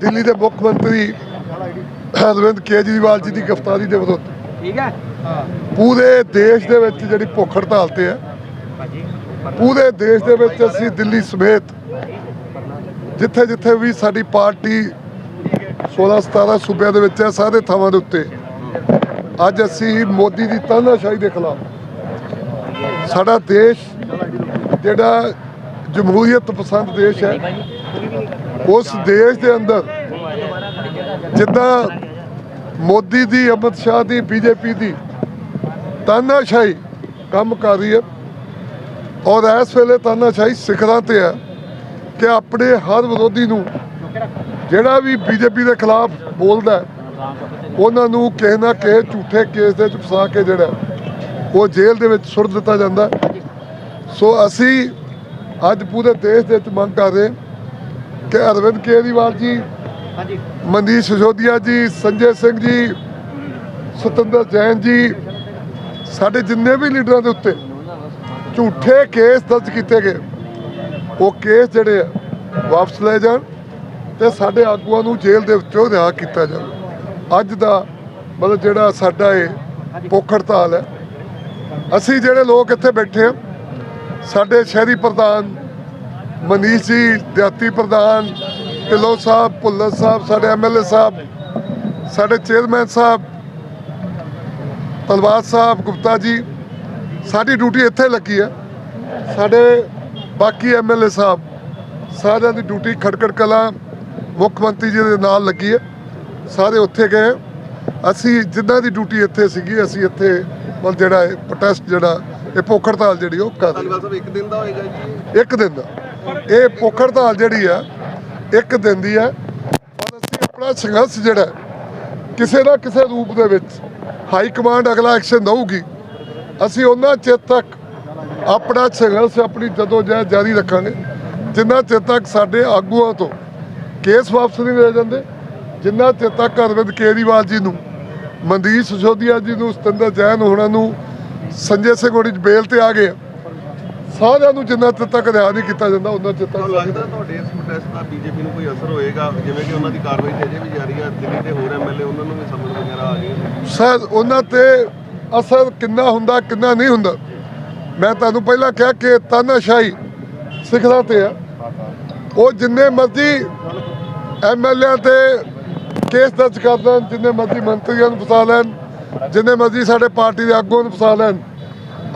ਦਿੱਲੀ ਦੇ ਮੁੱਖ ਮੰਤਰੀ ਅਰਵਿੰਦ ਕੇਜਰੀਵਾਲ ਜੀ ਦੀ ਗ੍ਰਿਫਤਾਰੀ ਦੇ ਵਿਰੁੱਧ। ਠੀਕ ਹੈ। ਪੂਰੇ ਦੇਸ਼ ਦੇ ਵਿੱਚ ਜਿਹੜੀ ਭੁੱਖ ਹੜਤਾਲ ਤੇ ਹੈ ਪੂਰੇ ਦੇਸ਼ ਦੇ ਵਿੱਚ ਅਸੀਂ ਦਿੱਲੀ ਸਮੇਤ ਜਿੱਥੇ ਜਿੱਥੇ ਵੀ ਸਾਡੀ ਪਾਰਟੀ 16 17 ਸੂਬਿਆਂ ਦੇ ਵਿੱਚ ਹੈ ਸਾਰੇ ਥਾਵਾਂ ਦੇ ਉੱਤੇ ਅੱਜ ਅਸੀਂ ਮੋਦੀ ਦੀ ਤਾਨਾਸ਼ਾਹੀ ਦੇ ਖਿਲਾਫ ਸਾਡਾ ਦੇਸ਼ ਜਿਹੜਾ ਜਮਹੂਰੀਅਤ ਪਸੰਦ ਦੇਸ਼ ਹੈ ਉਸ ਦੇਸ਼ ਦੇ ਅੰਦਰ ਜਿੱਦਾਂ ਮੋਦੀ ਦੀ, ਅਮਿਤ ਸ਼ਾਹ ਦੀ, ਬੀਜੇਪੀ ਦੀ ਤਾਨਾਸ਼ਾਹੀ ਕੰਮ ਕਰ ਰਹੀ ਹੈ ਔਰ ਇਸ ਵੇਲੇ ਤਾਨਾਸ਼ਾਹੀ ਸਿਖਰਾਂ ਤੇ ਹੈ ਕਿ ਆਪਣੇ ਹਰ ਵਿਰੋਧੀ ਨੂੰ ਜਿਹੜਾ ਵੀ ਬੀਜੇਪੀ ਦੇ ਖਿਲਾਫ ਬੋਲਦਾ ਉਹਨਾਂ ਨੂੰ ਕਿਸੇ ਨਾ ਕਿਸੇ ਝੂਠੇ ਕੇਸ ਦੇ ਵਿੱਚ ਫਸਾ ਕੇ ਜਿਹੜਾ ਉਹ ਜੇਲ੍ਹ ਦੇ ਵਿੱਚ ਸੁੱਟ ਦਿੱਤਾ ਜਾਂਦਾ ਸੋ ਅਸੀਂ ਅੱਜ ਪੂਰੇ ਦੇਸ਼ ਦੇ ਵਿੱਚ ਮੰਗ ਕਰ ਰਹੇ ਅਰਵਿੰਦ ਕੇਜਰੀਵਾਲ ਜੀ ਹਾਂਜੀ। ਮਨੀਸ਼ ਸਿਸੋਦੀਆ ਜੀ ਸੰਜੇ ਸਿੰਘ ਜੀ ਸਤਿੰਦਰ ਜੈਨ ਜੀ ਸਾਡੇ ਜਿੰਨੇ ਵੀ ਲੀਡਰਾਂ ਦੇ ਉੱਤੇ ਝੂਠੇ ਕੇਸ ਦਰਜ ਕੀਤੇ ਗਏ ਉਹ ਕੇਸ ਜਿਹੜੇ ਆ ਵਾਪਸ ਲੈ ਜਾਣ ਤੇ ਸਾਡੇ ਆਗੂਆਂ ਨੂੰ ਜੇਲ੍ਹ ਦੇ ਵਿੱਚੋਂ ਰਿਹਾ ਕੀਤਾ ਜਾਵੇ। ਅੱਜ ਦਾ ਮਤਲਬ ਜਿਹੜਾ ਸਾਡਾ ਇਹ ਭੁੱਖ ਹੜਤਾਲ ਹੈ। ਅਸੀਂ ਜਿਹੜੇ ਲੋਕ ਇੱਥੇ ਬੈਠੇ ਆ ਸਾਡੇ ਸ਼ਹਿਰੀ ਪ੍ਰਧਾਨ ਮਨੀਸ਼ ਜੀ ਦਿਹਾਤੀ ਪ੍ਰਧਾਨ ਢਿੱਲੋਂ ਸਾਹਿਬ ਭੁੱਲਰ ਸਾਹਿਬ ਸਾਡੇ ਐਮਐਲਏ ਸਾਹਿਬ ਸਾਡੇ ਚੇਅਰਮੈਨ ਸਾਹਿਬ ਤਲਵਾਰ ਸਾਹਿਬ ਗੁਪਤਾ ਜੀ ਸਾਡੀ ਡਿਊਟੀ ਇੱਥੇ ਲੱਗੀ ਹੈ। ਸਾਡੇ ਬਾਕੀ ਐਮਐਲਏ ਸਾਹਿਬ ਸਾਰਿਆਂ ਦੀ ਡਿਊਟੀ ਖੜਕੜ ਕਲਾਂ ਮੁੱਖ ਮੰਤਰੀ ਜੀ ਦੇ ਨਾਲ ਲੱਗੀ ਹੈ। ਸਾਰੇ ਉੱਥੇ ਗਏ। ਅਸੀਂ ਜਿੱਦਾਂ ਦੀ ਡਿਊਟੀ ਇੱਥੇ ਸੀਗੀ ਅਸੀਂ ਇੱਥੇ ਮਤਲਬ ਜਿਹੜਾ ਇਹ ਪ੍ਰੋਟੈਸਟ ਜਿਹੜਾ ਇਹ ਭੁੱਖ ਹੜਤਾਲ ਜਿਹੜੀ ਉਹ ਕਰ। ਧੰਨਵਾਦ ਸਾਹਿਬ ਇੱਕ ਦਿਨ ਦਾ ਹੋਏਗਾ ਜੀ। ਇੱਕ ਦਿਨ ਦਾ। ਇਹ ਭੁੱਖ ਹੜਤਾਲ ਜਿਹੜੀ ਆ, ਇੱਕ ਦਿਨ ਦੀ ਹੈ ਔਰ ਅਸੀਂ ਆਪਣਾ ਸੰਘਰਸ਼ ਜਿਹੜਾ ਕਿਸੇ ਨਾ ਕਿਸੇ ਰੂਪ ਦੇ ਵਿੱਚ ਹਾਈ ਕਮਾਂਡ ਅਗਲਾ ਐਕਸ਼ਨ ਦਊਗੀ। ਅਸੀਂ ਉਹਨਾਂ ਚਿਰ ਤੱਕ ਆਪਣਾ ਸੰਘਰਸ਼ ਆਪਣੀ ਜਦੋਂ ਜਦੋਜਹਿਦ ਜਾਰੀ ਰੱਖਾਂਗੇ, ਜਿੰਨਾ ਚਿਰ ਤੱਕ ਸਾਡੇ ਆਗੂਆਂ ਤੋਂ ਕੇਸ ਵਾਪਸ ਨਹੀਂ ਲੈ ਜਾਂਦੇ, ਜਿੰਨਾ ਚਿਰ ਤੱਕ ਅਰਵਿੰਦ ਕੇਜਰੀਵਾਲ ਜੀ ਨੂੰ ਮਨਦੀਪ ਸਿਸੋਦੀਆ ਜੀ ਨੂੰ, ਸਤਿੰਦਰ ਜੈਨ ਹੋਣਾ ਨੂੰ, ਸੰਜੇ ਸਿੰਘ ਹੋਣੀ ਬੇਲ ਤੇ ਆ ਗਏ ਸਾਰਿਆਂ ਨੂੰ ਜਿੰਨਾ ਚਿਰ ਤੱਕ ਰਿਹਾ ਨਹੀਂ ਕੀਤਾ ਜਾਂਦਾ ਉਹਨਾਂ ਚਿਰ ਤੱਕ ਲੱਗਦਾ ਤੁਹਾਡੇ ਇਸ ਪ੍ਰੋਟੈਸਟ ਦਾ ਬੀਜੇਪੀ ਨੂੰ ਕੋਈ ਅਸਰ ਹੋਏਗਾ? ਜਿਵੇਂ ਕਿ ਉਹਨਾਂ ਦੀ ਕਾਰਵਾਈ ਤੇ ਅਜੇ ਵੀ ਜਾਰੀ ਹੈ ਦਿੱਲੀ ਦੇ ਹੋਰ ਐਮਐਲਏ ਉਹਨਾਂ ਨੂੰ ਵੀ ਸਮਝ ਵਗੈਰਾ ਆ ਗਈ ਸ਼ਾਇਦ ਉਹਨਾਂ ਤੇ ਅਸਰ ਕਿੰਨਾ ਹੁੰਦਾ ਕਿੰਨਾ ਨਹੀਂ ਹੁੰਦਾ? ਮੈਂ ਤੁਹਾਨੂੰ ਪਹਿਲਾਂ ਕਿਹਾ ਕਿ ਤਾਨਾਸ਼ਾਹੀ ਸਿੱਖਦਾ ਤੇ ਆ। ਉਹ ਜਿੰਨੇ ਮਰਜ਼ੀ ਐਮਐਲਏ ਤੇ ਕੇਸ ਦਰਜ ਕਰ ਦੇਣ ਜਿੰਨੇ ਮਰਜ਼ੀ ਮੰਤਰੀਆਂ ਨੂੰ ਫਸਾ ਲੈਣ ਜਿੰਨੇ ਮਰਜ਼ੀ ਸਾਡੇ ਪਾਰਟੀ ਦੇ ਆਗੂਆਂ ਨੂੰ ਫਸਾ ਲੈਣ।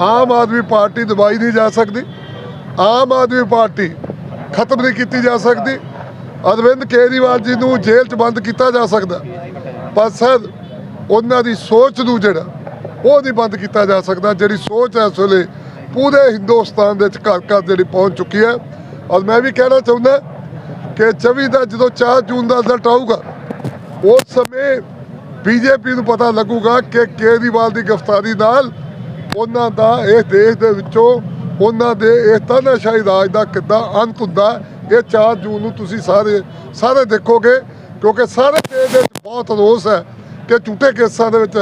ਆਮ ਆਦਮੀ ਪਾਰਟੀ ਦਬਾਈ ਨਹੀਂ ਜਾ ਸਕਦੀ। ਆਮ ਆਦਮੀ ਪਾਰਟੀ ਖਤਮ ਨਹੀਂ ਕੀਤੀ ਜਾ ਸਕਦੀ। ਅਰਵਿੰਦ ਕੇਜਰੀਵਾਲ ਜੀ ਨੂੰ ਜੇਲ੍ਹ 'ਚ ਬੰਦ ਕੀਤਾ ਜਾ ਸਕਦਾ। ਪਰ ਸਰ, ਉਹਨਾਂ ਦੀ ਸੋਚ ਨੂੰ ਜਿਹੜਾ, ਉਹ ਨਹੀਂ ਬੰਦ ਕੀਤਾ ਜਾ ਸਕਦਾ। ਜਿਹੜੀ ਸੋਚ ਹੈ ਇਸ ਵੇਲੇ ਪੂਰੇ ਹਿੰਦੁਸਤਾਨ ਦੇ ਵਿੱਚ ਘਰ ਘਰ ਜਿਹੜੀ ਪਹੁੰਚ ਚੁੱਕੀ ਹੈ। ਔਰ ਮੈਂ ਵੀ ਕਹਿਣਾ ਚਾਹੁੰਦਾ ਕਿ 24 ਦਾ ਜਦੋਂ 4 ਜੂਨ ਦਾ ਰਿਜ਼ਲਟ ਆਊਗਾ, ਉਸ ਸਮੇਂ ਬੀਜੇਪੀ ਨੂੰ ਪਤਾ ਲੱਗੂਗਾ ਕਿ ਕੇਜਰੀਵਾਲ ਦੀ ਗ੍ਰਿਫਤਾਰੀ ਨਾਲ ਉਹਨਾਂ ਦਾ ਇਸ ਦੇਸ਼ ਦੇ ਵਿੱਚੋਂ ਉਹਨਾਂ ਦੇ ਇਸ ਤਾਨਾਸ਼ਾਹੀ ਰਾਜ ਦਾ ਕਿੱਦਾਂ ਅੰਤ ਹੁੰਦਾ, ਇਹ 4 ਜੂਨ ਨੂੰ ਤੁਸੀਂ ਸਾਰੇ ਸਾਰੇ ਦੇਖੋਗੇ, ਕਿਉਂਕਿ ਸਾਰੇ ਦੇਸ਼ ਦੇ ਵਿੱਚ ਬਹੁਤ ਰੋਸ ਹੈ ਕਿ ਝੂਠੇ ਕੇਸਾਂ ਦੇ ਵਿੱਚ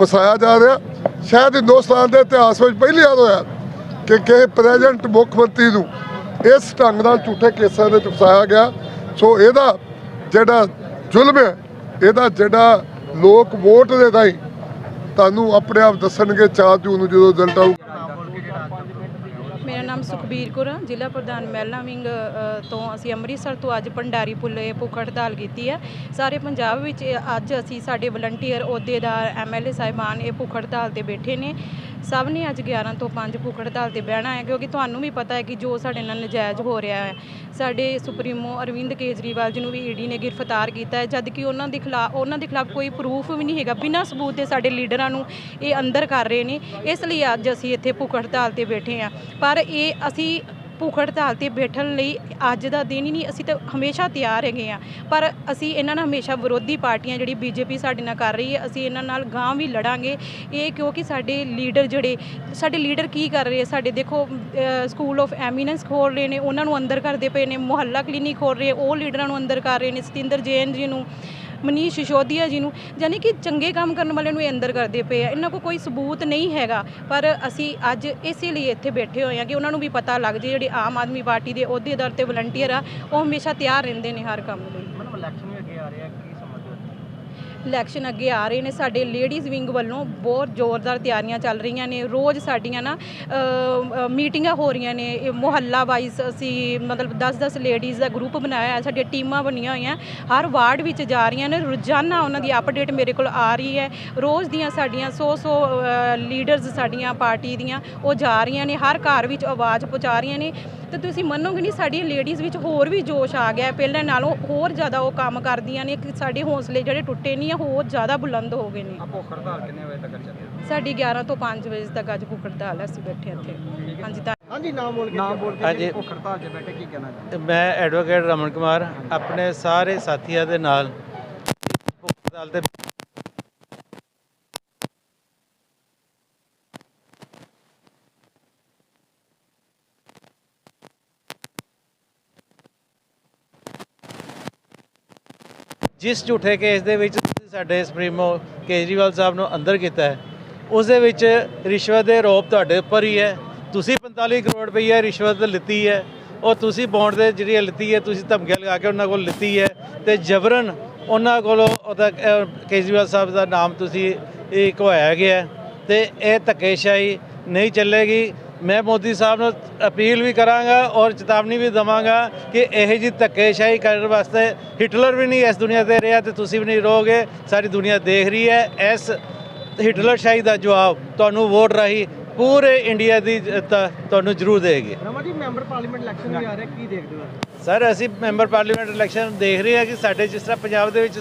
ਫਸਾਇਆ ਜਾ ਰਿਹਾ। ਸ਼ਾਇਦ ਹਿੰਦੁਸਤਾਨ ਦੇ ਇਤਿਹਾਸ ਵਿੱਚ ਪਹਿਲੀ ਵਾਰ ਹੋਇਆ ਕਿ ਕਿਸੇ ਪ੍ਰੈਜ਼ੀਡੈਂਟ ਮੁੱਖ ਮੰਤਰੀ ਨੂੰ ਇਸ ਢੰਗ ਨਾਲ ਝੂਠੇ ਕੇਸਾਂ ਦੇ ਵਿੱਚ ਫਸਾਇਆ ਗਿਆ। ਸੋ ਇਹਦਾ ਜਿਹੜਾ ਜ਼ੁਲਮ ਹੈ, ਇਹਦਾ ਜਿਹੜਾ ਲੋਕ ਵੋਟ ਦੇ ਰਾਹੀਂ ਤੁਹਾਨੂੰ ਆਪਣੇ ਆਪ ਦੱਸਣਗੇ 4 ਜੂਨ ਨੂੰ ਜਦੋਂ ਰਿਜ਼ਲਟ ਆਊ। ਮੇਰਾ ਨਾਮ ਸੁਖਬੀਰ ਕੌਰ ਆ, ਜ਼ਿਲ੍ਹਾ ਪ੍ਰਧਾਨ ਮਹਿਲਾ ਵਿੰਗ ਤੋਂ ਅਸੀਂ ਅੰਮ੍ਰਿਤਸਰ ਤੋਂ ਅੱਜ ਭੰਡਾਰੀ ਪੁੱਲੇ ਭੁੱਖ ਹੜਤਾਲ ਕੀਤੀ ਹੈ ਸਾਰੇ ਪੰਜਾਬ ਵਿੱਚ ਅੱਜ ਅਸੀਂ ਸਾਡੇ ਵਲੰਟੀਅਰ ਅਹੁਦੇਦਾਰ ਐਮਐਲਏ ਸਾਹਿਬਾਨ ਇਹ ਭੁੱਖ ਹੜਤਾਲ ਤੇ ਬੈਠੇ ਨੇ। ਸਭ ਨੇ ਅੱਜ 11 ਤੋਂ 5 ਭੁੱਖ ਹੜਤਾਲ ਤੇ ਬਹਿਣਾ ਹੈ, ਕਿਉਂਕਿ ਤੁਹਾਨੂੰ ਵੀ ਪਤਾ ਹੈ ਕਿ ਜੋ ਸਾਡੇ ਨਾਲ ਨਜਾਇਜ਼ ਹੋ ਰਿਹਾ ਹੈ ਸਾਡੇ ਸੁਪਰੀਮੋ ਅਰਵਿੰਦ ਕੇਜਰੀਵਾਲ ਜੀ ਨੂੰ ਵੀ ਈਡੀ ਨੇ ਗ੍ਰਿਫਤਾਰ ਕੀਤਾ ਹੈ ਜਦ ਕਿ ਉਹਨਾਂ ਦੇ ਖਿਲਾਫ ਉਹਨਾਂ ਦੇ ਖਿਲਾਫ ਕੋਈ ਪ੍ਰੂਫ ਵੀ ਨਹੀਂ ਹੈਗਾ। ਬਿਨਾਂ ਸਬੂਤ ਦੇ ਸਾਡੇ ਲੀਡਰਾਂ ਨੂੰ ਇਹ ਅੰਦਰ ਕਰ ਰਹੇ ਨੇ। ਇਸ ਲਈ ਅੱਜ ਅਸੀਂ ਇੱਥੇ ਭੁੱਖ ਹੜਤਾਲ ਤੇ ਬੈਠੇ ਹਾਂ। ਪਰ ਇਹ ਅਸੀਂ ਭੁੱਖ ਹੜਤਾਲ ਤੇ ਬੈਠਣ ਲਈ ਅੱਜ ਦਾ ਦਿਨ ਹੀ ਨਹੀਂ, ਅਸੀਂ ਤਾਂ ਹਮੇਸ਼ਾ ਤਿਆਰ ਹੈਗੇ ਆ ਪਰ ਅਸੀਂ ਇਹਨਾਂ ਨਾਲ ਹਮੇਸ਼ਾ ਵਿਰੋਧੀ ਪਾਰਟੀਆਂ, ਜਿਹੜੀ ਬੀਜੇਪੀ ਸਾਡੇ ਨਾਲ ਕਰ ਰਹੀ ਹੈ, ਅਸੀਂ ਇਹਨਾਂ ਨਾਲ ਗਾਂ ਵੀ ਲੜਾਂਗੇ। ਇਹ ਕਿਉਂਕਿ ਸਾਡੇ ਲੀਡਰ ਜਿਹੜੇ, ਸਾਡੇ ਲੀਡਰ ਕੀ ਕਰ ਰਹੇ ਸਾਡੇ ਦੇਖੋ ਸਕੂਲ ਆਫ ਐਮੀਨੈਂਸ ਖੋਲ ਰਹੇ ਨੇ, ਉਹਨਾਂ ਨੂੰ ਅੰਦਰ ਕਰਦੇ ਪਏ ਨੇ, ਮੁਹੱਲਾ ਕਲੀਨਿਕ ਖੋਲ ਰਹੇ, ਉਹ ਲੀਡਰਾਂ ਨੂੰ ਅੰਦਰ ਕਰ ਰਹੇ ਨੇ, ਸਤਿੰਦਰ ਜੈਨ ਜੀ ਨੂੰ। ਮਨੀਸ਼ ਸਿਸੋਦੀਆ ਜੀ ਨੂੰ ਯਾਨੀ ਕਿ ਚੰਗੇ ਕੰਮ ਕਰਨ ਵਾਲਿਆਂ ਨੂੰ ਇਹ ਅੰਦਰ ਕਰਦੇ ਪਏ ਆ। ਇਹਨਾਂ ਕੋਲ ਕੋਈ ਸਬੂਤ ਨਹੀਂ ਹੈਗਾ, ਪਰ ਅਸੀਂ ਅੱਜ ਇਸੇ ਲਈ ਇੱਥੇ ਬੈਠੇ ਹੋਏ ਆ ਕਿ ਉਹਨਾਂ ਨੂੰ ਵੀ ਪਤਾ ਲੱਗ ਜੇ ਜਿਹੜੇ ਆਮ ਆਦਮੀ ਪਾਰਟੀ ਦੇ ਅਹੁਦੇਦਾਰ ਤੇ ਵਲੰਟੀਅਰ ਆ, ਉਹ ਹਮੇਸ਼ਾ ਤਿਆਰ ਰਹਿੰਦੇ ਨੇ ਹਰ ਕੰਮ ਲਈ ਇਲੈਕਸ਼ਨ ਵੀ ਅੱਗੇ ਆ ਰਿਹਾ ਕੀ ਇਲੈਕਸ਼ਨ ਅੱਗੇ ਆ ਰਹੇ ਨੇ, ਸਾਡੇ ਲੇਡੀਜ਼ ਵਿੰਗ ਵੱਲੋਂ ਬਹੁਤ ਜ਼ੋਰਦਾਰ ਤਿਆਰੀਆਂ ਚੱਲ ਰਹੀਆਂ ਨੇ। ਰੋਜ਼ ਸਾਡੀਆਂ ਨਾ ਮੀਟਿੰਗਾਂ ਹੋ ਰਹੀਆਂ ਨੇ। ਮੁਹੱਲਾ ਵਾਈਜ਼ ਅਸੀਂ ਮਤਲਬ 10-10 ਲੇਡੀਜ਼ ਦਾ ਗਰੁੱਪ ਬਣਾਇਆ ਹੈ, ਸਾਡੀਆਂ ਟੀਮਾਂ ਬਣੀਆਂ ਹੋਈਆਂ। ਹਰ ਵਾਰਡ ਵਿੱਚ ਜਾ ਰਹੀਆਂ ਨੇ। ਰੋਜ਼ਾਨਾ ਉਹਨਾਂ ਦੀ ਅਪਡੇਟ ਮੇਰੇ ਕੋਲ ਆ ਰਹੀ ਹੈ। ਰੋਜ਼ ਦੀਆਂ ਸਾਡੀਆਂ 100-100 ਲੀਡਰਸ ਸਾਡੀਆਂ ਪਾਰਟੀ ਦੀਆਂ ਉਹ ਜਾ ਰਹੀਆਂ ਨੇ। ਹਰ ਘਰ ਵਿੱਚ ਆਵਾਜ਼ ਪਹੁੰਚਾ ਰਹੀਆਂ ਨੇ। ਤੇ ਤੁਸੀਂ ਮੰਨੋਗੇ ਨਹੀਂ ਸਾਡੀਆਂ ਲੇਡੀਜ਼ ਵਿੱਚ ਹੋਰ ਵੀ ਜੋਸ਼ ਆ ਗਿਆ। ਪਹਿਲਾਂ ਨਾਲੋਂ ਹੋਰ ਜ਼ਿਆਦਾ ਉਹ ਕੰਮ ਕਰਦੀਆਂ ਨੇ ਕਿ ਸਾਡੇ ਹੌਸਲੇ ਜਿਹੜੇ ਟੁੱਟੇ ਨਹੀਂ ਆ ਹੋਰ ਜ਼ਿਆਦਾ ਬੁਲੰਦ ਹੋ ਗਏ ਨੇ। ਆ ਭੁੱਖ ਹੜਤਾਲ ਕਿੰਨੇ ਵਜੇ ਤੱਕ ਚੱਲੇਗੀ ਸਾਡੀ 11 ਤੋਂ 5 ਵਜੇ ਤੱਕ ਅੱਜ ਭੁੱਖ ਹੜਤਾਲ ਅਸੀਂ ਬੈਠੇ ਇੱਥੇ। ਹਾਂਜੀ ਤਾਂ ਹਾਂਜੀ ਨਾਮ ਬੋਲ ਕੇ ਨਾਮ ਬੋਲ ਕੇ ਹਾਂਜੀ। ਭੁੱਖ ਹੜਤਾਲ 'ਚ ਬੈਠੇ ਕੀ ਕਹਿਣਾ ਚਾਹੁੰਦੇ ਮੈਂ ਐਡਵੋਕੇਟ ਰਮਨ ਕੁਮਾਰ ਆਪਣੇ ਸਾਰੇ ਸਾਥੀਆਂ ਦੇ ਨਾਲ ਭੁੱਖ ਹੜਤਾਲ ਤੇ ਜਿਸ ਝੂਠੇ ਕੇਸ ਦੇ ਵਿੱਚ ਤੁਸੀਂ ਸਾਡੇ ਸੁਪਰੀਮੋ ਕੇਜਰੀਵਾਲ ਸਾਹਿਬ ਨੂੰ ਅੰਦਰ ਕੀਤਾ ਹੈ, ਉਸ ਦੇ ਵਿੱਚ ਰਿਸ਼ਵਤ ਦੇ ਆਰੋਪ ਤੁਹਾਡੇ ਉੱਪਰ ਹੀ ਹੈ। ਤੁਸੀਂ 45 ਕਰੋੜ ਰੁਪਈਆ ਰਿਸ਼ਵਤ ਲਿੱਤੀ ਹੈ ਉਹ ਤੁਸੀਂ ਬੌਂਡ ਦੇ ਜਿਹੜੀ ਲਿੱਤੀ ਹੈ, ਤੁਸੀਂ ਧਮਕੀਆਂ ਲਗਾ ਕੇ ਉਹਨਾਂ ਕੋਲ ਲਿੱਤੀ ਹੈ ਤੇ ਜਬਰਨ ਉਹਨਾਂ ਕੋਲੋਂ ਉਹਦਾ ਕੇਜਰੀਵਾਲ ਸਾਹਿਬ ਦਾ ਨਾਮ ਤੁਸੀਂ ਇਹ ਘਵਾਇਆ ਗਿਆ ਹੈ ਤੇ ਇਹ ਧੱਕੇਸ਼ਾਹੀ ਨਹੀਂ ਚੱਲੇਗੀ। ਮੈਂ ਮੋਦੀ ਸਾਹਿਬ ਨੂੰ ਅਪੀਲ ਵੀ ਕਰਾਂਗਾ ਔਰ ਚੇਤਾਵਨੀ ਵੀ ਦਵਾਂਗਾ ਕਿ ਇਹੋ ਜੀ ਧੱਕੇਸ਼ਾਹੀ ਕਰਨ ਵਾਸਤੇ ਹਿਟਲਰ ਵੀ ਨਹੀਂ ਇਸ ਦੁਨੀਆ ਤੇ ਰਿਹਾ ਤੇ ਤੁਸੀਂ ਵੀ ਨਹੀਂ ਰਹੋਗੇ। ਸਾਰੀ ਦੁਨੀਆ ਦੇਖ ਰਹੀ ਹੈ। ਇਸ ਹਿਟਲਰ ਸ਼ਾਹੀ ਦਾ ਜਵਾਬ ਤੁਹਾਨੂੰ ਵੋਟ ਰਾਹੀਂ ਪੂਰੇ ਇੰਡੀਆ ਦੀ ਤੁਹਾਨੂੰ ਜ਼ਰੂਰ ਦੇਗੀ ਰਮਾ ਜੀ ਮੈਂਬਰ ਪਾਰਲੀਮੈਂਟ ਇਲੈਕਸ਼ਨ ਵੀ ਆ ਰਿਹਾ ਕੀ ਦੇਖਦੇ ਹੋ? ਸਰ ਅਸੀਂ ਮੈਂਬਰ ਪਾਰਲੀਮੈਂਟ ਇਲੈਕਸ਼ਨ ਦੇਖ ਰਹੇ ਹਾਂ ਕਿ ਸਾਡੇ ਜਿਸ ਤਰ੍ਹਾਂ ਪੰਜਾਬ ਦੇ ਵਿੱਚ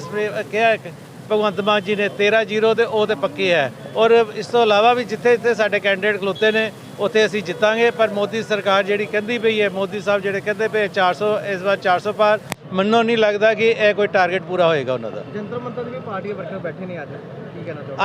ਕਿਹਾ ਹੈ ਕਿ ਭਗਵੰਤ ਮਾਨ ਜੀ ਨੇ 13 ਜ਼ੀਰੋ ਤੇ ਉਹ ਤੇ ਪੱਕੇ ਹੈ। ਔਰ ਇਸ ਤੋਂ ਇਲਾਵਾ ਵੀ ਜਿੱਥੇ ਜਿੱਥੇ ਸਾਡੇ ਕੈਂਡੀਡੇਟ ਖਲੋਤੇ ਨੇ ਉੱਥੇ ਅਸੀਂ ਜਿੱਤਾਂਗੇ, ਪਰ ਮੋਦੀ ਸਰਕਾਰ ਜਿਹੜੀ ਕਹਿੰਦੀ ਪਈ ਹੈ, ਮੋਦੀ ਸਾਹਿਬ ਜਿਹੜੇ ਕਹਿੰਦੇ ਪਏ 400 ਇਸ ਵਾਰ 400 ਪਾਰ, ਮੈਨੂੰ ਨਹੀਂ ਲੱਗਦਾ ਕਿ ਇਹ ਕੋਈ ਟਾਰਗੇਟ ਪੂਰਾ ਹੋਏਗਾ ਉਹਨਾਂ ਦਾ। ਜੰਤਰ ਮੰਤਰ ਦੇ ਪਾਰਟੀ ਦੇ ਵਰਕਰ ਬੈਠੇ ਨੇ ਅੱਜ।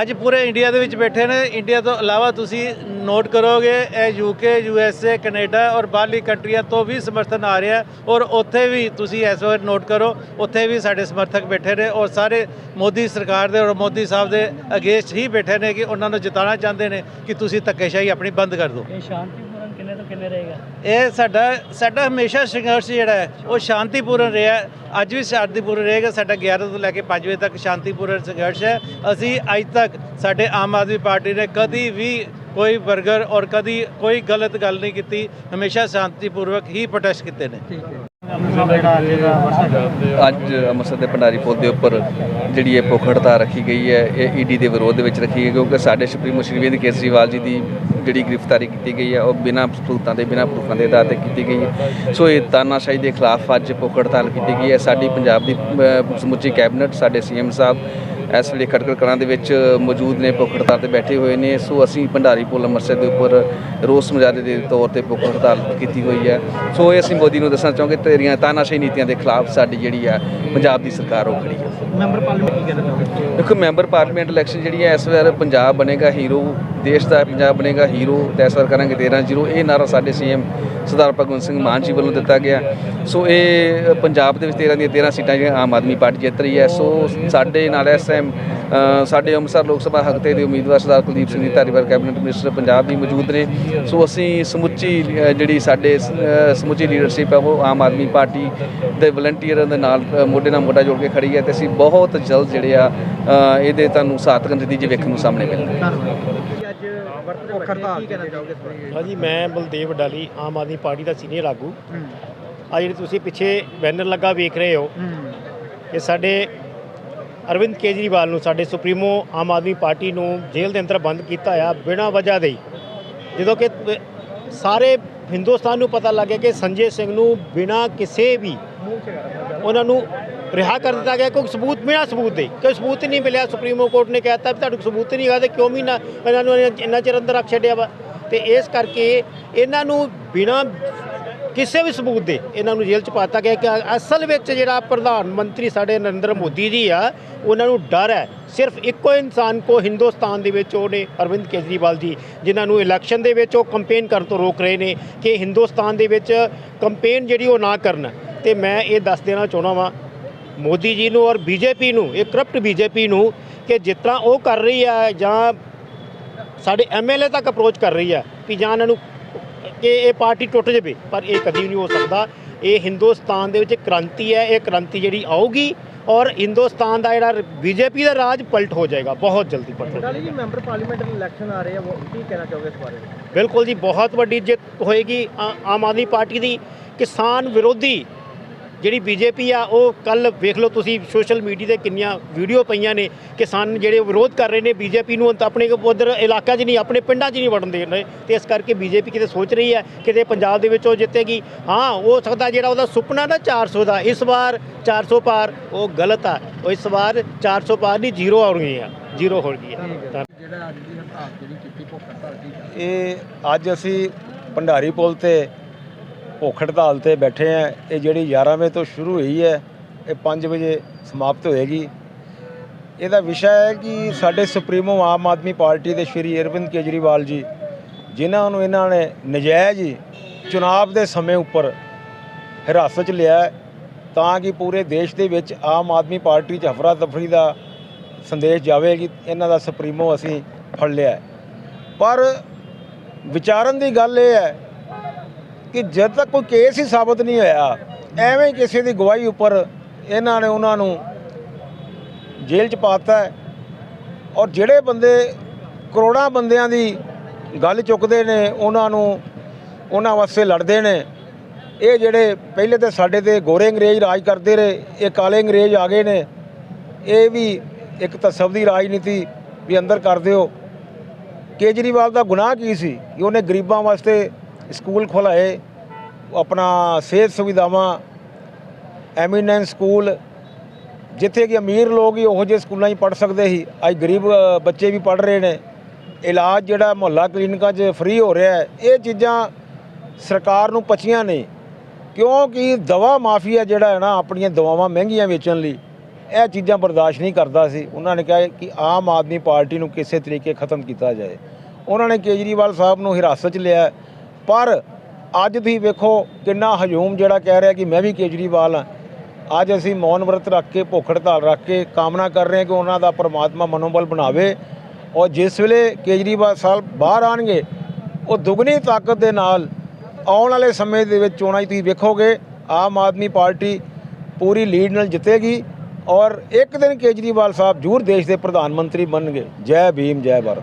ਅੱਜ ਪੂਰੇ ਇੰਡੀਆ ਦੇ ਵਿੱਚ ਬੈਠੇ ਨੇ। ਇੰਡੀਆ ਤੋਂ ਇਲਾਵਾ ਤੁਸੀਂ ਨੋਟ ਕਰੋਗੇ, ਇਹ ਯੂਕੇ ਯੂਐਸਏ ਕੈਨੇਡਾ ਔਰ ਬਾਹਰਲੀ ਕੰਟਰੀਆਂ ਤੋਂ ਵੀ ਸਮਰਥਨ ਆ ਰਿਹਾ ਔਰ ਉੱਥੇ ਵੀ ਤੁਸੀਂ ਇਸ ਵਾਰ ਨੋਟ ਕਰੋ, ਉੱਥੇ ਵੀ ਸਾਡੇ ਸਮਰਥਕ ਬੈਠੇ ਨੇ ਔਰ ਸਾਰੇ ਮੋਦੀ ਸਰਕਾਰ ਦੇ ਔਰ ਮੋਦੀ ਸਾਹਿਬ ਦੇ ਅਗੇਂਸਟ ਹੀ ਬੈਠੇ ਨੇ ਕਿ ਉਹਨਾਂ ਨੂੰ ਜਿਤਾਉਣਾ ਚਾਹੁੰਦੇ ਨੇ ਕਿ ਤੁਸੀਂ ਧੱਕੇਸ਼ਾਹੀ ਆਪਣੀ ਬੰਦ ਕਰ ਦਿਓ। ਇਹ ਸ਼ਾਂਤੀਪੂਰਨ ਰਹੇਗਾ? ਇਹ ਸਾਡਾ ਸਾਡਾ ਹਮੇਸ਼ਾ ਸੰਘਰਸ਼ ਜਿਹੜਾ ਹੈ ਉਹ ਸ਼ਾਂਤੀਪੂਰਨ ਰਿਹਾ। ਅੱਜ ਵੀ ਸ਼ਾਂਤੀਪੂਰਨ ਰਹੇਗਾ ਸਾਡਾ 11 ਤੋਂ ਲੈ ਕੇ 5 ਵਜੇ ਤੱਕ ਸ਼ਾਂਤੀਪੂਰਨ ਸੰਘਰਸ਼ ਹੈ। ਅਸੀਂ ਅੱਜ ਤੱਕ ਸਾਡੇ ਆਮ ਆਦਮੀ ਪਾਰਟੀ ਨੇ ਕਦੀ ਵੀ ਕੋਈ ਬਰਗਰ ਔਰ ਕਦੀ ਕੋਈ ਗਲਤ ਗੱਲ ਨਹੀਂ ਕੀਤੀ। ਹਮੇਸ਼ਾ ਸ਼ਾਂਤੀਪੂਰਵਕ ਹੀ ਪ੍ਰੋਟੈਸਟ ਕੀਤੇ ਨੇ। ਠੀਕ ਹੈ। ਅੱਜ ਅੰਮ੍ਰਿਤਸਰ ਦੇ ਭੰਡਾਰੀ ਪੁਲ ਦੇ ਉੱਪਰ ਜਿਹੜੀ ਇਹ ਭੁੱਖ ਹੜਤਾਲ ਰੱਖੀ ਗਈ ਹੈ, ਇਹ ਈਡੀ ਦੇ ਵਿਰੋਧ ਦੇ ਵਿੱਚ ਰੱਖੀ ਗਈ ਕਿਉਂਕਿ ਸਾਡੇ ਸੁਪਰੀਮੋ ਸ਼੍ਰੀਵਿੰਦ ਕੇਜਰੀਵਾਲ ਜੀ ਦੀ ਜਿਹੜੀ ਗ੍ਰਿਫਤਾਰੀ ਕੀਤੀ ਗਈ ਹੈ, ਉਹ ਬਿਨਾਂ ਸਹੂਲਤਾਂ ਦੇ, ਬਿਨਾਂ ਪ੍ਰੂਫਾਂ ਦੇ ਆਧਾਰ ਤੇ ਕੀਤੀ ਗਈ ਹੈ। ਸੋ ਇਹ ਤਾਨਾਸ਼ਾਹੀ ਦੇ ਖਿਲਾਫ ਅੱਜ ਭੁੱਖ ਹੜਤਾਲ ਕੀਤੀ ਗਈ ਹੈ। ਸਾਡੀ ਪੰਜਾਬ ਦੀ ਸਮੁੱਚੀ ਕੈਬਨਿਟ, ਸਾਡੇ ਸੀਐਮ ਸਾਹਿਬ ਇਸ ਵੇਲੇ ਖਟਕੜ ਕਲਾਂ ਦੇ ਵਿੱਚ ਮੌਜੂਦ ਨੇ ਭੁੱਖ ਹੜਤਾਲ ਤੇ ਬੈਠੇ ਹੋਏ ਨੇ। ਸੋ ਅਸੀਂ ਭੰਡਾਰੀ ਪੁਲ ਅੰਮ੍ਰਿਤਸਰ ਦੇ ਉੱਪਰ ਰੋਸ ਮੁਜ਼ਾਹਰੇ ਦੇ ਤੌਰ ਤੇ ਭੁੱਖ ਹੜਤਾਲ ਕੀਤੀ ਹੋਈ ਹੈ। ਸੋ ਇਹ ਅਸੀਂ ਮੋਦੀ ਨੂੰ ਦੱਸਣਾ ਚਾਹਾਂਗੇ ਤੇਰੀਆਂ ਤਾਨਾਸ਼ਾਹੀ ਨੀਤੀਆਂ ਦੇ ਖਿਲਾਫ ਸਾਡੀ ਜਿਹੜੀ ਹੈ ਪੰਜਾਬ ਦੀ ਸਰਕਾਰ ਉਹ ਖੜੀ ਹੈ। ਮੈਂਬਰ ਪਾਰਲੀਮੈਂਟ ਕੀ ਕਹਿਣਾ ਚਾਹੋਗੇ? ਦੇਖੋ ਮੈਂਬਰ ਪਾਰਲੀਮੈਂਟ ਇਲੈਕਸ਼ਨ ਜਿਹੜੀ ਹੈ ਇਸ ਵਾਰ ਪੰਜਾਬ ਬਣੇਗਾ ਹੀਰੋ ਦੇਸ਼ ਦਾ ਪੰਜਾਬ ਬਣੇਗਾ ਹੀਰੋ ਤੇ ਇਸ ਵਾਰ ਕਰਾਂਗੇ 13 ਜ਼ੀਰੋ। ਇਹ ਨਾਰਾ ਸਾਡੇ ਸੀਐਮ ਸਰਦਾਰ ਭਗਵੰਤ ਸਿੰਘ ਮਾਨ ਜੀ ਵੱਲੋਂ ਦਿੱਤਾ ਗਿਆ। ਸੋ ਇਹ ਪੰਜਾਬ ਦੇ ਵਿੱਚ 13 ਦੀਆਂ 13 ਸੀਟਾਂ ਜਿਹੜੀਆਂ ਆਮ ਆਦਮੀ ਪਾਰਟੀ ਜਿੱਤ ਰਹੀ ਹੈ। ਸੋ ਸਾਡੇ ਨਾਲ ਇਸ ਟਾਈਮ ਸਾਡੇ ਅੰਮ੍ਰਿਤਸਰ ਲੋਕ ਸਭਾ ਹਲਕੇ ਦੇ ਉਮੀਦਵਾਰ ਸਰਦਾਰ ਕੁਲਦੀਪ ਸਿੰਘ ਜੀ ਧਾਰੀਵਾਲ ਕੈਬਨਿਟ ਮਿਨਿਸਟਰ ਪੰਜਾਬ ਵੀ ਮੌਜੂਦ ਨੇ। ਸੋ ਅਸੀਂ ਸਮੁੱਚੀ ਜਿਹੜੀ ਸਾਡੇ ਸਮੁੱਚੀ ਲੀਡਰਸ਼ਿਪ ਹੈ, ਉਹ ਆਮ ਆਦਮੀ ਪਾਰਟੀ ਦੇ ਵਲੰਟੀਅਰਾਂ ਦੇ ਨਾਲ ਮੋਢੇ ਨਾਲ ਮੋਢਾ ਜੋੜ ਕੇ ਖੜੀ ਹੈ ਤੇ ਅਸੀਂ ਬਹੁਤ ਜਲਦ ਜਿਹੜੇ ਆ ਇਹਦੇ ਤੁਹਾਨੂੰ ਸਾਤਕ ਨਤੀਜੇ ਵੇਖਣ ਨੂੰ ਸਾਹਮਣੇ ਮਿਲਣਗੇ ਕੀ ਕਹਿਣਾ ਚਾਹੋਗੇ ਇਸ ਬਾਰੇ ਹਾਂਜੀ ਮੈਂ ਬਲਦੇਵ ਡਾਲੀ ਆਮ ਆਦਮੀ ਪਾਰਟੀ ਦਾ ਸੀਨੀਅਰ ਆਗੂ। ਆ ਜਿਹੜੀ ਤੁਸੀਂ ਪਿੱਛੇ ਬੈਨਰ ਲੱਗਾ ਵੇਖ ਰਹੇ ਹੋ ਇਹ ਸਾਡੇ ਅਰਵਿੰਦ ਕੇਜਰੀਵਾਲ ਨੂੰ ਸਾਡੇ ਸੁਪਰੀਮੋ ਆਮ ਆਦਮੀ ਪਾਰਟੀ ਨੂੰ ਜੇਲ੍ਹ ਦੇ ਅੰਦਰ ਬੰਦ ਕੀਤਾ ਆ ਬਿਨਾਂ ਵਜ੍ਹਾ ਦੇ। ਜਦੋਂ ਕਿ ਸਾਰੇ ਹਿੰਦੁਸਤਾਨ ਨੂੰ ਪਤਾ ਲੱਗ ਗਿਆ ਕਿ ਸੰਜੇ ਸਿੰਘ ਨੂੰ ਬਿਨਾਂ ਕਿਸੇ ਵੀ ਉਹਨਾਂ ਨੂੰ ਰਿਹਾ ਕਰ ਦਿੱਤਾ ਗਿਆ ਕੋਈ ਸਬੂਤ ਬਿਨਾਂ ਸਬੂਤ ਦੇ, ਕੋਈ ਸਬੂਤ ਹੀ ਨਹੀਂ ਮਿਲਿਆ ਸੁਪਰੀਮੋ ਕੋਰਟ ਨੇ ਕਹਿਤਾ ਵੀ ਤੁਹਾਨੂੰ ਸਬੂਤ ਨਹੀਂ ਹੈਗਾ ਤੇ ਕਿਉਂ ਵੀ ਨਾ ਇਹਨਾਂ ਨੂੰ ਇੰਨਾ ਚਿਰ ਅੰਦਰ ਰੱਖ ਛੱਡਿਆ ਵਾ? ਤੇ ਇਸ ਕਰਕੇ ਇਹਨਾਂ ਨੂੰ ਬਿਨਾਂ ਕਿਸੇ ਵੀ ਸਬੂਤ ਦੇ ਇਹਨਾਂ ਨੂੰ ਜੇਲ੍ਹ ਚ ਪਾਤਾ ਗਿਆ ਕਿ ਅਸਲ ਵਿੱਚ ਜਿਹੜਾ ਪ੍ਰਧਾਨ ਮੰਤਰੀ ਸਾਡੇ ਨਰਿੰਦਰ ਮੋਦੀ ਜੀ ਆ, ਉਹਨਾਂ ਨੂੰ ਡਰ ਹੈ। ਸਿਰਫ ਇੱਕੋ ਇਨਸਾਨ ਕੋ ਹਿੰਦੁਸਤਾਨ ਦੇ ਵਿੱਚ ਉਹਨੇ ਅਰਵਿੰਦ ਕੇਜਰੀਵਾਲ ਜੀ, ਜਿਨ੍ਹਾਂ ਨੂੰ ਇਲੈਕਸ਼ਨ ਦੇ ਵਿੱਚ ਉਹ ਕੰਪੇਨ ਕਰਨ ਤੋਂ ਰੋਕ ਰਹੇ ਨੇ ਕਿ ਹਿੰਦੁਸਤਾਨ ਦੇ ਵਿੱਚ ਕੰਪੇਨ ਜਿਹੜੀ ਉਹ ਨਾ ਕਰਨ। ਤੇ ਮੈਂ ਇਹ ਦੱਸ ਦੇਣਾ ਚਾਹੁੰਦਾ ਵਾਂ ਮੋਦੀ ਜੀ ਨੂੰ ਔਰ ਬੀਜੇਪੀ ਨੂੰ ਇਹ ਕਰਪਟ ਬੀਜੇਪੀ ਨੂੰ ਕਿ ਤਰ੍ਹਾਂ ਉਹ ਕਰ ਰਹੀ ਹੈ ਜਾਂ ਸਾਡੇ ਐਮਐਲਏ ਤੱਕ ਅਪਰੋਚ ਕਰ ਰਹੀ ਹੈ ਵੀ ਜਾਂ ਇਹਨਾਂ ਨੂੰ ਕਿ ਇਹ ਪਾਰਟੀ ਟੁੱਟ ਜਾਵੇ ਪਰ ਇਹ ਕਦੀ ਨਹੀਂ ਹੋ ਸਕਦਾ। ਇਹ ਹਿੰਦੁਸਤਾਨ ਦੇ ਵਿੱਚ ਕ੍ਰਾਂਤੀ ਹੈ ਇਹ ਕ੍ਰਾਂਤੀ ਜਿਹੜੀ ਆਊਗੀ ਔਰ ਹਿੰਦੁਸਤਾਨ ਦਾ ਜਿਹੜਾ ਬੀਜੇਪੀ ਦਾ ਰਾਜ ਪਲਟ ਹੋ ਜਾਏਗਾ ਬਹੁਤ ਜਲਦੀ ਪਲਟ ਹੋ ਬਟਾਲੀ ਜੀ ਮੈਂਬਰ ਪਾਰਲੀਮੈਂਟ ਇਲੈਕਸ਼ਨ ਆ ਰਹੇ ਆ ਉਹ ਕੀ ਕਹਿਣਾ ਚਾਹੋਗੇ ਇਸ ਬਾਰੇ? ਬਿਲਕੁਲ ਜੀ ਬਹੁਤ ਵੱਡੀ ਜਿੱਤ ਹੋਏਗੀ ਆਮ ਆਦਮੀ ਪਾਰਟੀ ਦੀ। ਕਿਸਾਨ ਵਿਰੋਧੀ ਜਿਹੜੀ ਬੀਜੇਪੀ ਆ ਉਹ ਕੱਲ ਵੇਖ ਲਓ ਤੁਸੀਂ ਸੋਸ਼ਲ ਮੀਡੀਆ ਤੇ ਕਿੰਨੀਆਂ ਵੀਡੀਓ ਪਈਆਂ ਨੇ ਕਿਸਾਨ ਜਿਹੜੇ ਵਿਰੋਧ ਕਰ ਰਹੇ ਨੇ ਬੀਜੇਪੀ ਨੂੰ ਤਾਂ ਆਪਣੇ ਉਧਰ ਇਲਾਕਾ 'ਚ ਨਹੀਂ ਆਪਣੇ ਪਿੰਡਾਂ 'ਚ ਨਹੀਂ ਵੜਨ ਦੇ ਰਹੇ। ਤੇ ਇਸ ਕਰਕੇ ਬੀਜੇਪੀ ਕਿਤੇ ਸੋਚ ਰਹੀ ਹੈ ਕਿਤੇ ਪੰਜਾਬ ਦੇ ਵਿੱਚ ਉਹ ਜਿੱਤੇਗੀ। ਹਾਂ ਹੋ ਸਕਦਾ ਜਿਹੜਾ ਉਹਦਾ ਸੁਪਨਾ ਨਾ 400 ਦਾ ਇਸ ਵਾਰ 400 ਪਾਰ ਉਹ ਗਲਤ ਆ। ਉਹ ਇਸ ਵਾਰ 400 ਪਾਰ ਨਹੀਂ ਜ਼ੀਰੋ ਆਉਣਗੇ ਆ ਜ਼ੀਰੋ ਹੋ ਗਈ ਹੈ ਤਾਂ ਜਿਹੜਾ ਅੱਜ ਦੀ ਹੜਤਾਲ ਜਿਹੜੀ ਕੀਤੀ ਭੁੱਖ ਹੜਤਾਲ ਦੀ। ਇਹ ਅੱਜ ਅਸੀਂ ਭੰਡਾਰੀ ਪੁਲ ਤੇ ਭੁੱਖ ਹੜਤਾਲ ਤੇ ਬੈਠੇ ਆ। ਇਹ ਜਿਹੜੀ 11 ਵਜੇ ਤੋਂ ਸ਼ੁਰੂ ਹੋਈ ਹੈ, ਇਹ 5 ਵਜੇ ਸਮਾਪਤ ਹੋਏਗੀ। ਇਹਦਾ ਵਿਸ਼ਾ ਹੈ ਕਿ ਸਾਡੇ ਸੁਪਰੀਮੋ ਆਮ ਆਦਮੀ ਪਾਰਟੀ ਦੇ ਸ਼੍ਰੀ ਅਰਵਿੰਦ ਕੇਜਰੀਵਾਲ ਜੀ, ਜਿਨ੍ਹਾਂ ਨੂੰ ਇਹਨਾਂ ਨੇ ਨਜਾਇਜ਼ ਹੀ ਚੁਣਾਵ ਦੇ ਸਮੇਂ ਉੱਪਰ ਹਿਰਾਸਤ 'ਚ ਲਿਆ ਤਾਂ ਕਿ ਪੂਰੇ ਦੇਸ਼ ਦੇ ਵਿੱਚ ਆਮ ਆਦਮੀ ਪਾਰਟੀ 'ਚ ਹਫਰਾ ਤਫਰੀ ਦਾ ਸੰਦੇਸ਼ ਜਾਵੇ ਕਿ ਇਹਨਾਂ ਦਾ ਸੁਪਰੀਮੋ ਅਸੀਂ ਫੜ ਲਿਆ ਪਰ ਵਿਚਾਰਨ ਦੀ ਗੱਲ ਇਹ ਹੈ ਕਿ ਜਦ ਤੱਕ ਕੋਈ ਕੇਸ ਹੀ ਸਾਬਤ ਨਹੀਂ ਹੋਇਆ, ਐਵੇਂ ਕਿਸੇ ਦੀ ਗਵਾਹੀ ਉੱਪਰ ਇਹਨਾਂ ਨੇ ਉਹਨਾਂ ਨੂੰ ਜੇਲ੍ਹ 'ਚ ਪਾਤਾ ਹੈ। ਔਰ ਜਿਹੜੇ ਬੰਦੇ ਕਰੋੜਾਂ ਬੰਦਿਆਂ ਦੀ ਗੱਲ ਚੁੱਕਦੇ ਨੇ, ਉਹਨਾਂ ਨੂੰ ਉਹਨਾਂ ਵਾਸਤੇ ਲੜਦੇ ਨੇ। ਇਹ ਜਿਹੜੇ ਪਹਿਲੇ ਤੇ ਸਾਡੇ ਤੇ ਗੋਰੇ ਅੰਗਰੇਜ਼ ਰਾਜ ਕਰਦੇ ਰਹੇ, ਇਹ ਕਾਲੇ ਅੰਗਰੇਜ਼ ਆ ਗਏ ਨੇ। ਇਹ ਵੀ ਇੱਕ ਤਸਵ ਦੀ ਰਾਜਨੀਤੀ ਵੀ ਅੰਦਰ ਕਰ ਦਿਓ। ਕੇਜਰੀਵਾਲ ਦਾ ਗੁਨਾਹ ਕੀ ਸੀ? ਕਿ ਉਹਨੇ ਗਰੀਬਾਂ ਵਾਸਤੇ ਸਕੂਲ ਖੁਲਾਏ ਆਪਣਾ ਸਿਹਤ ਸੁਵਿਧਾਵਾਂ ਐਮੀਨੈਂਸ ਸਕੂਲ, ਜਿੱਥੇ ਕਿ ਅਮੀਰ ਲੋਕ ਹੀ ਉਹੋ ਜਿਹੇ ਸਕੂਲਾਂ 'ਚ ਪੜ੍ਹ ਸਕਦੇ ਸੀ। ਅੱਜ ਗਰੀਬ ਬੱਚੇ ਵੀ ਪੜ੍ਹ ਰਹੇ ਨੇ। ਇਲਾਜ ਜਿਹੜਾ ਮੁਹੱਲਾ ਕਲੀਨਿਕਾਂ 'ਚ ਫ੍ਰੀ ਹੋ ਰਿਹਾ ਹੈ, ਇਹ ਚੀਜ਼ਾਂ ਸਰਕਾਰ ਨੂੰ ਪਚੀਆਂ ਨਹੀਂ ਕਿਉਂਕਿ ਦਵਾ ਮਾਫੀਆ ਜਿਹੜਾ ਹੈ ਨਾ, ਆਪਣੀਆਂ ਦਵਾਵਾਂ ਮਹਿੰਗੀਆਂ ਵੇਚਣ ਲਈ, ਇਹ ਚੀਜ਼ਾਂ ਬਰਦਾਸ਼ਤ ਨਹੀਂ ਕਰਦਾ ਸੀ। ਉਹਨਾਂ ਨੇ ਕਿਹਾ ਕਿ ਆਮ ਆਦਮੀ ਪਾਰਟੀ ਨੂੰ ਕਿਸੇ ਤਰੀਕੇ ਖਤਮ ਕੀਤਾ ਜਾਏ। ਉਹਨਾਂ ਨੇ ਕੇਜਰੀਵਾਲ ਸਾਹਿਬ ਨੂੰ ਹਿਰਾਸਤ 'ਚ ਲਿਆ। ਪਰ ਅੱਜ ਤੁਸੀਂ ਵੇਖੋ ਕਿੰਨਾ ਹਜੂਮ ਜਿਹੜਾ ਕਹਿ ਰਿਹਾ ਕਿ ਮੈਂ ਵੀ ਕੇਜਰੀਵਾਲ ਹਾਂ। ਅੱਜ ਅਸੀਂ ਮੌਨ ਵਰਤ ਰੱਖ ਕੇ, ਭੁੱਖ ਹੜਤਾਲ ਰੱਖ ਕੇ ਕਾਮਨਾ ਕਰ ਰਹੇ ਹਾਂ ਕਿ ਉਹਨਾਂ ਦਾ ਪਰਮਾਤਮਾ ਮਨੋਬਲ ਬਣਾਵੇ ਔਰ ਜਿਸ ਵੇਲੇ ਕੇਜਰੀਵਾਲ ਸਾਹਿਬ ਬਾਹਰ ਆਣਗੇ ਉਹ ਦੁੱਗਣੀ ਤਾਕਤ ਦੇ ਨਾਲ ਆਉਣ ਵਾਲੇ ਸਮੇਂ ਦੇ ਵਿੱਚ ਚੋਣਾਂ 'ਚ ਤੁਸੀਂ ਵੇਖੋਗੇ, ਆਮ ਆਦਮੀ ਪਾਰਟੀ ਪੂਰੀ ਲੀਡ ਨਾਲ ਜਿੱਤੇਗੀ ਔਰ ਇੱਕ ਦਿਨ ਕੇਜਰੀਵਾਲ ਸਾਹਿਬ ਜ਼ਰੂਰ ਦੇਸ਼ ਦੇ ਪ੍ਰਧਾਨ ਮੰਤਰੀ ਬਣਨਗੇ। ਜੈ ਭੀਮ, ਜੈ ਭਾਰਤ।